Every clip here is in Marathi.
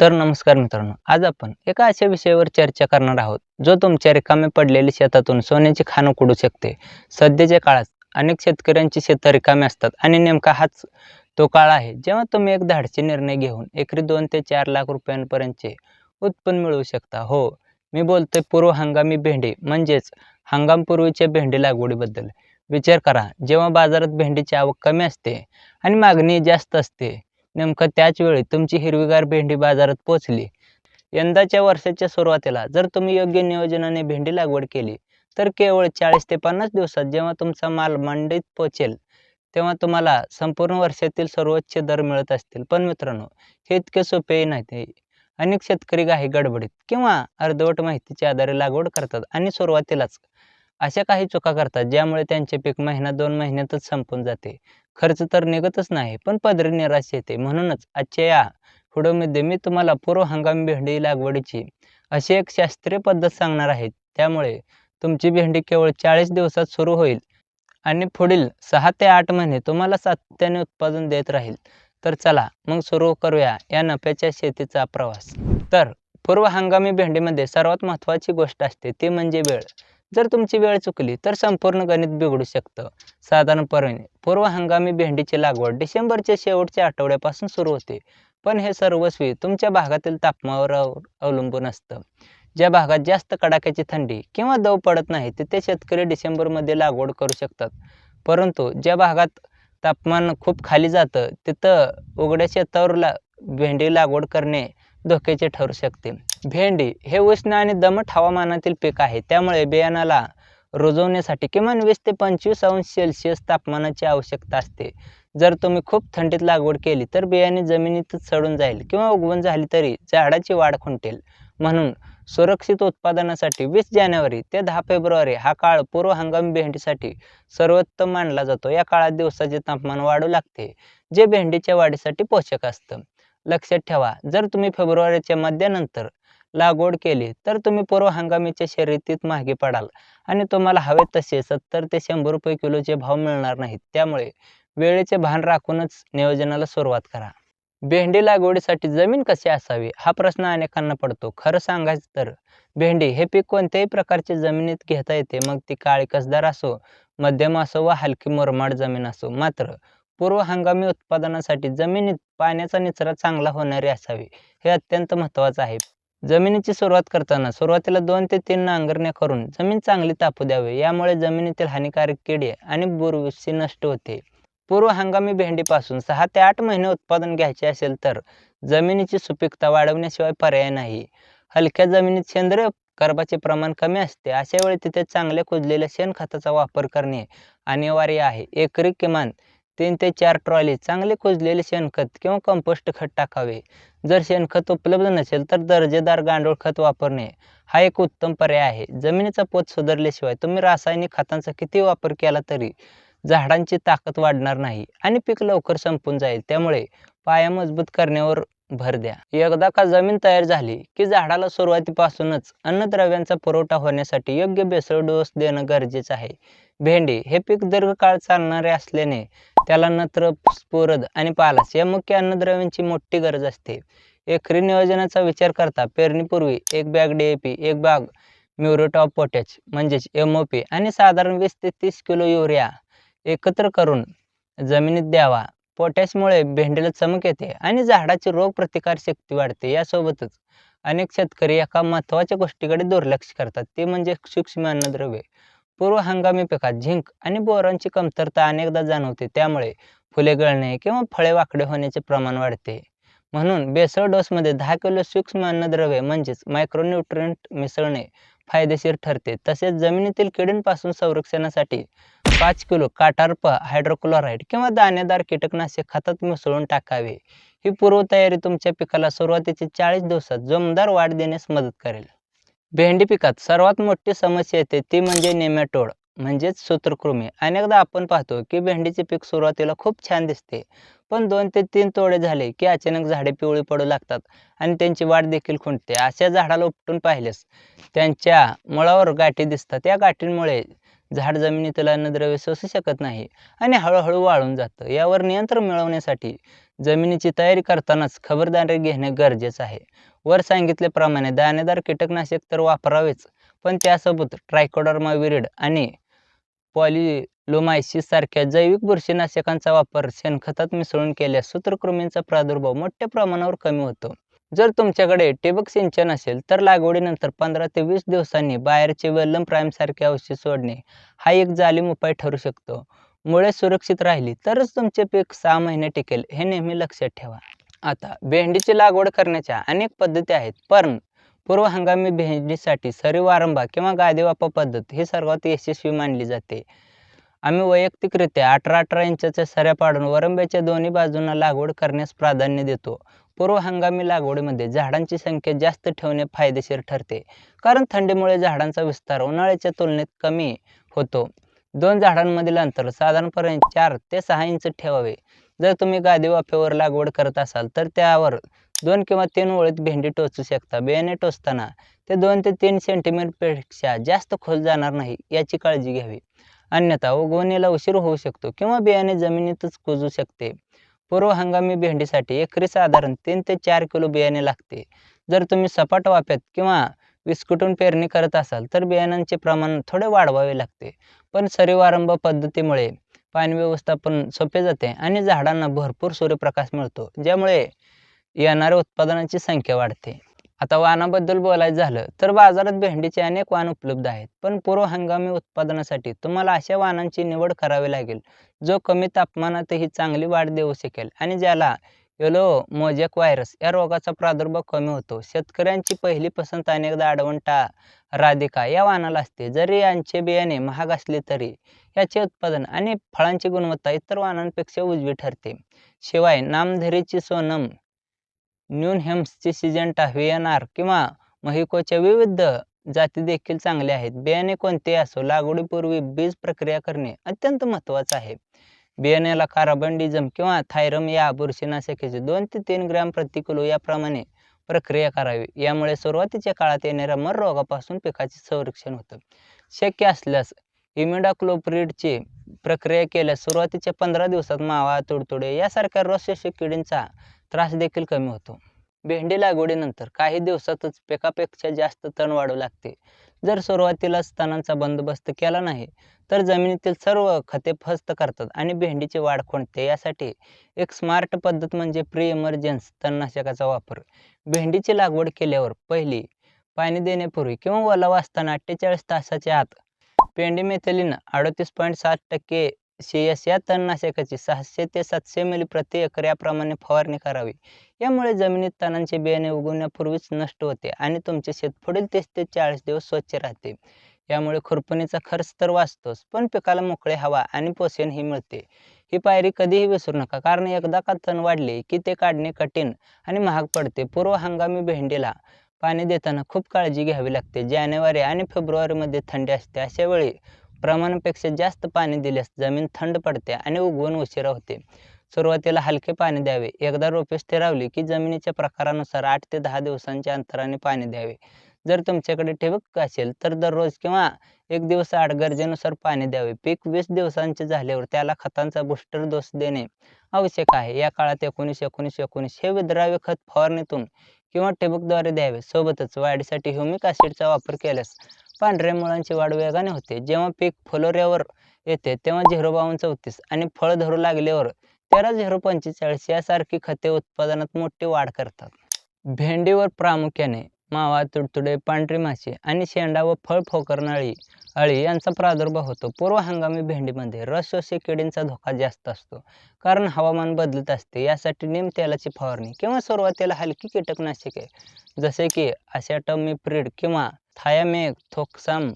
तर नमस्कार मित्रांनो आज आपण एका अशा विषयावर चर्चा करणार आहोत जो तुमच्या रिकामे पडलेल्या शेतातून सोन्याची खाणं कुडू शकते. सध्याच्या काळात अनेक शेतकऱ्यांची शेतं रिकामी असतात आणि नेमका हाच तो काळ आहे जेव्हा तुम्ही एक धाडसी निर्णय घेऊन एकरी दोन ते चार लाख रुपयांपर्यंतचे उत्पन्न मिळवू शकता. हो मी बोलतोय पूर्व हंगामी भेंडी म्हणजेच हंगामपूर्वीच्या भेंडी लागवडीबद्दल. विचार करा जेव्हा बाजारात भेंडीची आवक कमी असते आणि मागणी जास्त असते नेमकं त्याच वेळी तुमची हिरवीगार भेंडी बाजारात पोचली यंदाच्या वर्षाच्या सुरुवातीला जर तुम्ही योग्य नियोजनाने भेंडी लागवड केली तर केवळ चाळीस ते पन्नास दिवसात जेव्हा तुमचा माल मंडीत पोचेल तेव्हा तुम्हाला संपूर्ण वर्षातील सर्वोच्च दर मिळत असतील. पण मित्रांनो हे इतके सोपे नाही अनेक शेतकरी काही गडबडीत किंवा अर्धवट माहितीच्या आधारे लागवड करतात आणि सुरुवातीलाच अशा काही चुका करतात ज्यामुळे त्यांचे पीक महिना दोन महिन्यातच संपून जाते. खर्च तर निघतच नाही पण पदरी निराश येते. म्हणूनच आजच्या या व्हिडिओमध्ये मी तुम्हाला पूर्व हंगामी भेंडी लागवडीची अशी एक शास्त्रीय पद्धत सांगणार आहे. त्यामुळे तुमची भेंडी केवळ चाळीस दिवसात सुरू होईल आणि पुढील सहा ते आठ महिने तुम्हाला सातत्याने उत्पादन देत राहील. तर चला मग सुरू करूया या नफ्याच्या शेतीचा प्रवास. तर पूर्व हंगामी भेंडीमध्ये सर्वात महत्त्वाची गोष्ट असते ती म्हणजे वेळ. जर तुमची वेळ चुकली तर संपूर्ण गणित बिघडू शकतं. साधारणपणे पूर्व हंगामी भेंडीची लागवड डिसेंबरच्या शेवटच्या आठवड्यापासून सुरू होते. पण हे सर्वस्वी तुमच्या भागातील तापमानावर अव- अवलंबून असतं. ज्या भागात जास्त कडाक्याची थंडी किंवा दव पडत नाही तिथे शेतकरी डिसेंबरमध्ये लागवड करू शकतात. परंतु ज्या भागात तापमान खूप खाली जातं तिथं उघड्या शेतावर ला भेंडी लागवड करणे धोक्याचे ठरू शकते. भेंडी हे उष्ण आणि दमट हवामानातील पीक आहे. त्यामुळे बियाणाला रुजवण्यासाठी किमान वीस ते पंचवीस अंश सेल्सिअस तापमानाची आवश्यकता असते. जर तुम्ही खूप थंडीत लागवड केली तर बियाणे जमिनीतच सडून जाईल किंवा उगवण झाली तरी झाडाची वाढ खुंटेल. म्हणून सुरक्षित उत्पादनासाठी वीस जानेवारी ते दहा फेब्रुवारी हा काळ पूर्व हंगामी भेंडीसाठी सर्वोत्तम मानला जातो. या काळात दिवसाचे तापमान वाढू लागते जे भेंडीच्या वाढीसाठी पोषक असतं. लक्षात ठेवा. जर तुम्ही फेब्रुवारीच्या मध्यानंतर लागवड केली तर तुम्ही पूर्व हंगामीच्या शर्यतीत मागे पडाल आणि तुम्हाला हवे तसे सत्तर ते शंभर रुपये किलोचे भाव मिळणार नाहीत त्यामुळे वेळेचे भान राखूनच नियोजनाला सुरुवात करा. भेंडी लागवडीसाठी जमीन कशी असावी हा प्रश्न अनेकांना पडतो. खरं सांगायचं तर भेंडी हे पीक कोणत्याही प्रकारच्या जमिनीत घेता येते मग ती काळी कसदार असो मध्यम असो वा हलकी मुरमाड जमीन असो. मात्र पूर्व हंगामी उत्पादनासाठी जमिनीत पाण्याचा निचरा चांगला होणारी असावी हे अत्यंत महत्त्वाचं आहे. जमिनीची सुरुवात करताना सुरुवातीला दोन ते तीन नांगरण्या करून जमीन चांगली तापू द्यावी यामुळे जमिनीतील हानिकारक किडे आणि बुरशी नष्ट होते. पूर्व हंगामी भेंडीपासून सहा ते आठ महिने उत्पादन घ्यायचे असेल तर जमिनीची सुपीकता वाढवण्याशिवाय पर्याय नाही. हलक्या जमिनीत सेंद्रिय कर्बाचे प्रमाण कमी असते अशा वेळी तिथे चांगल्या कुजलेल्या शेणखताचा वापर करणे अनिवार्य आहे. एकरी किमान तीन ते चार ट्रॉली चांगले कुजलेले शेणखत किंवा कंपोस्ट खत टाकावे. जर शेणखत उपलब्ध नसेल तर दर्जेदार गांडूळ खत वापरणे हा एक उत्तम पर्याय आहे. जमिनीचा पोत सुधारल्याशिवाय तुम्ही रासायनिक खतांचा किती वापर केला तरी झाडांची ताकद वाढणार नाही आणि पीक लवकर संपून जाईल. त्यामुळे पाया मजबूत करण्यावर भर द्या. एकदा का जमीन तयार झाली की झाडाला सुरुवातीपासूनच अन्नद्रव्यांचा पुरवठा होण्यासाठी योग्य बेसळ डोस देणं गरजेचं आहे. भेंडी हे पीक दीर्घकाळ चालणारे असल्याने त्याला नत्र स्फुरद आणि पालास या मुख्य अन्नद्रव्यांची मोठी गरज असते. एकरी नियोजनाचा विचार करता पेरणीपूर्वी एक बॅग डी ए पी एक बॅग म्युरेट ऑफ पोटॅच म्हणजेच एम ओ पी आणि साधारण वीस ते तीस किलो युरिया एकत्र करून जमिनीत द्यावा. पोटॅशमुळे भेंडीला चमक येते आणि झाडाची रोग प्रतिकार शक्ती वाढते. यासोबतच अनेक शेतकरी एका महत्त्वाच्या गोष्टीकडे दुर्लक्ष करतात. ते म्हणजे सूक्ष्म अन्नद्रव्ये. पूर्व हंगामी पिकात झिंक आणि बोरांची कमतरता अनेकदा जाणवते. त्यामुळे फुले गळणे किंवा फळे वाकडे होण्याचे प्रमाण वाढते. म्हणून बेसळ डोसमध्ये दहा किलो सूक्ष्म अन्नद्रव्ये म्हणजेच मायक्रोन्यूट्रिएंट मिसळणे फायदेशीर ठरते. तसेच जमिनीतील किडींपासून संरक्षणासाठी पाच किलो काटार्प हायड्रोक्लोराईड किंवा दाणेदार कीटकनाशक खतात मिसळून टाकावे. ही पूर्वतयारी तुमच्या पिकाला सुरुवातीचे चाळीस दिवसात जोमदार वाढ देण्यास मदत करेल. भेंडी पिकात सर्वात मोठी समस्या येते ती म्हणजे नेमॅटोड म्हणजेच सूत्रकृमी. अनेकदा आपण पाहतो की भेंडीचे पीक सुरुवातीला खूप छान दिसते पण दोन ते तीन तोडे झाले की अचानक झाडे पिवळी पडू लागतात आणि त्यांची वाढ देखील खुंटते. अशा झाडाला उपटून पाहिल्यास त्यांच्या मुळावर गाठी दिसतात. या गाठींमुळे झाड जमिनीतील अन्नद्रव्य सोसू शकत नाही आणि हळूहळू वाळून जातं. यावर नियंत्रण मिळवण्यासाठी जमिनीची तयारी करतानाच खबरदारी घेणे गरजेचं आहे. वर सांगितल्याप्रमाणे दाणेदार कीटकनाशक तर वापरावेच पण त्यासोबत ट्रायकोडर्मा विरिड आणि पॉलिलोमायसिस सारख्या जैविक बुरशीनाशकांचा वापर शेणखतात मिसळून केल्यास सूत्रकृमींचा प्रादुर्भाव मोठ्या प्रमाणावर कमी होतो. जर तुमच्याकडे ठिबक सिंचन असेल तर लागवडीनंतर पंधरा ते वीस दिवसांनी बाहेरचे वेल्लम प्राईमसारखे औषध सोडणे हा एक जालीम उपाय ठरू शकतो. मुळे सुरक्षित राहिली तरच तुमचे पीक सहा महिने टिकेल हे नेहमी लक्षात ठेवा. आता भेंडीची लागवड करण्याच्या अनेक पद्धती आहेत पण पूर्व हंगामी भेंडीसाठी सरी वारंबा किंवा गादी वापा पद्धत ही सर्वात यशस्वी मानली जाते. आम्ही वैयक्तिकरित्या अठरा अठरा इंचाच्या सऱ्या पाडून वरंब्याच्या दोन्ही बाजूंना लागवड करण्यास प्राधान्य देतो. पूर्व हंगामी लागवडीमध्ये झाडांची संख्या जास्त ठेवणे फायदेशीर ठरते. कारण थंडीमुळे झाडांचा विस्तार उन्हाळ्याच्या तुलनेत कमी होतो. दोन झाडांमधील अंतर साधारणपणे चार ते सहा इंच ठेवावे. जर तुम्ही गादी वाफेवर लागवड करत असाल तर त्यावर दोन किंवा तीन ओळीत भेंडी टोचू शकता. बियाणे टोचताना ते दोन ते तीन सेंटीमीटरपेक्षा जास्त खोल जाणार नाही याची काळजी घ्यावी. अन्यथा उगवणीला उशीर होऊ शकतो किंवा बियाणे जमिनीतच कुजू शकते. पूर्व हंगामी भेंडीसाठी एकरी साधारण तीन ते चार किलो बियाणे लागते. जर तुम्ही सपाट वाफ्यात किंवा विस्कुटून पेरणी करत असाल तर बियाणांचे प्रमाण थोडे वाढवावे लागते. पण सरीवारंभ पद्धतीमुळे पाणी व्यवस्थापन सोपे जाते आणि झाडांना भरपूर सूर्यप्रकाश मिळतो ज्यामुळे येणाऱ्या उत्पादनाची संख्या वाढते. आता वाणाबद्दल बोलायचं झालं तर बाजारात भेंडीचे अनेक वाण उपलब्ध आहेत. पण पूर्व हंगामी उत्पादनासाठी तुम्हाला अशा वाणांची निवड करावी लागेल जो कमी तापमानातही चांगली वाढ देऊ शकेल आणि ज्याला येलो मोजॅक व्हायरस या रोगाचा प्रादुर्भाव कमी होतो. शेतकऱ्यांची पहिली पसंत अनेकदा आडवंटा राधिका या वाणाला असते. जरी यांचे बियाणे महाग असले तरी याचे उत्पादन आणि फळांची गुणवत्ता इतर वाहनांपेक्षा उजवी ठरते. शिवाय नामधरीची सोनम न्यूनहेम्सची सिजंटा आर किंवा महिकोच्या विविध जाती देखील चांगल्या आहेत. बियाणे कोणते असो लागवडीपूर्वी बीज प्रक्रिया करणे अत्यंत महत्त्वाचं आहे. बियाण्याला कार्बनडिझम किंवा थायरम या बुरशीनाशकाचे दोन ते तीन ग्रॅम प्रतिकुलो याप्रमाणे प्रक्रिया करावी. यामुळे सुरुवातीच्या काळात येणाऱ्या मर रोगापासून पिकाचे संरक्षण होतं. शक्य असल्यास इमिडाक्लोप्रिडची प्रक्रिया केल्यास सुरुवातीच्या पंधरा दिवसात मावा तुडतुडे यासारख्या रोषशी किडींचा त्रास देखील कमी होतो. भेंडी लागवडीनंतर काही दिवसातच पिकापेक्षा जास्त तण वाढू लागते. जर सुरुवातीला तणांचा बंदोबस्त केला नाही तर जमिनीतील सर्व खते फस्त करतात आणि भेंडीची वाढ खुंटते यासाठी एक स्मार्ट पद्धत म्हणजे प्री इमर्जन्स तणनाशकाचा वापर. भेंडीची लागवड केल्यावर पहिली पाणी देण्यापूर्वी किंवा ओलावा असताना अठ्ठेचाळीस तासाच्या आत पेंडीमेथिलिन अडतीस पॉईंट सात टक्के सी एस या तणनाशकाची सहाशे ते सातशे मिली प्रति एकर याप्रमाणे फवारणी करावी. यामुळे जमिनीत तणांचे बियाणे उगवण्यापूर्वीच नष्ट होते आणि तुमचे शेत पुढील तीस ते चाळीस दिवस स्वच्छ राहते. यामुळे खुरपणीचा खर्च तर वाचतोच पण पिकाला मोकळे हवा आणि पोषणही मिळते. ही पायरी कधीही विसरू नका कारण एकदा का तण वाढले की ते काढणे कठीण आणि महाग पडते. पूर्व हंगामी भेंडीला पाणी देताना खूप काळजी घ्यावी लागते. जानेवारी आणि फेब्रुवारीमध्ये थंडी असते अशा वेळी प्रमाणापेक्षा जास्त पाणी दिल्यास जमीन थंड पडते आणि उगवण उशिरा होते. सुरुवातीला हलके पाणी द्यावे. एकदा रोपे स्थिरावली की जमिनीच्या प्रकारानुसार आठ ते दहा दिवसांच्या अंतराने पाणी द्यावे. जर तुमच्याकडे ठिबक असेल तर दररोज किंवा एक दिवस आड गरजेनुसार पाणी द्यावे. पीक वीस दिवसांचे झाल्यावर त्याला खतांचा बुस्टर डोस देणे आवश्यक आहे. या काळात एकोणीस एकोणीस एकोणीस हे विद्राव्य खत फवारणीतून किंवा ठिबकद्वारे द्यावे. सोबतच वाढीसाठी ह्युमिक ॲसिडचा वापर केल्यास पांढऱ्या मुळांची वाढ वेगाने होते. जेव्हा पीक फुलोऱ्यावर येते तेव्हा झिरो बावन्न चौतीस आणि फळ धरू लागल्यावर तेरा झिरो पंचेचाळीस यासारखी खते उत्पादनात मोठी वाढ करतात. भेंडीवर प्रामुख्याने मावा तुडतुडे पांढरी माशी आणि शेंडा व फळ फोकरणाळी अळी यांचा प्रादुर्भाव होतो. पूर्व हंगामी भेंडीमध्ये रस शोषी किडींचा धोका जास्त असतो. कारण हवामान बदलत असते यासाठी निम तेलाची फवारणी किंवा सुरुवातीला हलकी कीटकनाशके जसे की अशॅटमिप्रिड किंवा थायामेक थोक्साम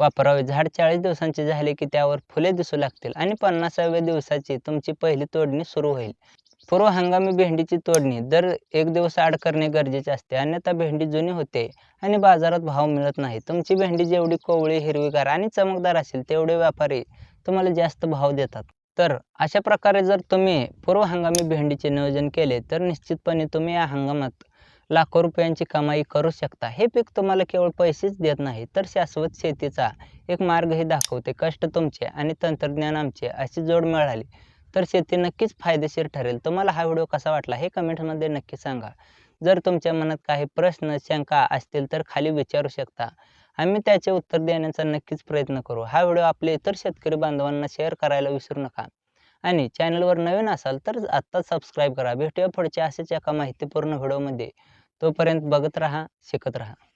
वापरावे. झाड चाळीस दिवसांचे झाले की त्यावर फुले दिसू लागतील आणि पन्नासाव्या दिवसाची तुमची पहिली तोडणी सुरू होईल. पूर्व हंगामी भेंडीची तोडणी दर एक दिवस आड करणे गरजेचे असते. अन्यथा भेंडी जुनी होते आणि बाजारात भाव मिळत नाही. तुमची भेंडी जेवढी कोवळी हिरवीगार आणि चमकदार असेल तेवढे व्यापारी तुम्हाला जास्त भाव देतात. तर अशा प्रकारे जर तुम्ही पूर्व हंगामी भेंडीचे नियोजन केले तर निश्चितपणे तुम्ही या हंगामात लाखो रुपयांची कमाई करू शकता. हे पीक तुम्हाला केवळ पैसेच देत नाही तर शाश्वत शेतीचा एक मार्गही दाखवते. कष्ट तुमचे आणि तंत्रज्ञान आमचे अशी जोड मिळाली. तर शेती नक्कीच फायदेशीर ठरेल. तुम्हाला हा व्हिडिओ कसा वाटला हे कमेंटमध्ये नक्की सांगा. जर तुमच्या मनात काही प्रश्न शंका असतील तर खाली विचारू शकता. आम्ही त्याचे उत्तर देण्याचा नक्कीच प्रयत्न करू. हा व्हिडिओ आपले इतर शेतकरी बांधवांना शेअर करायला विसरू नका. आणि चॅनलवर नवीन असाल तर आत्ताच सबस्क्राईब करा. भेटूया पुढच्या असेच एका माहितीपूर्ण व्हिडिओमध्ये. तोपर्यंत बघत राहा शिकत राहा.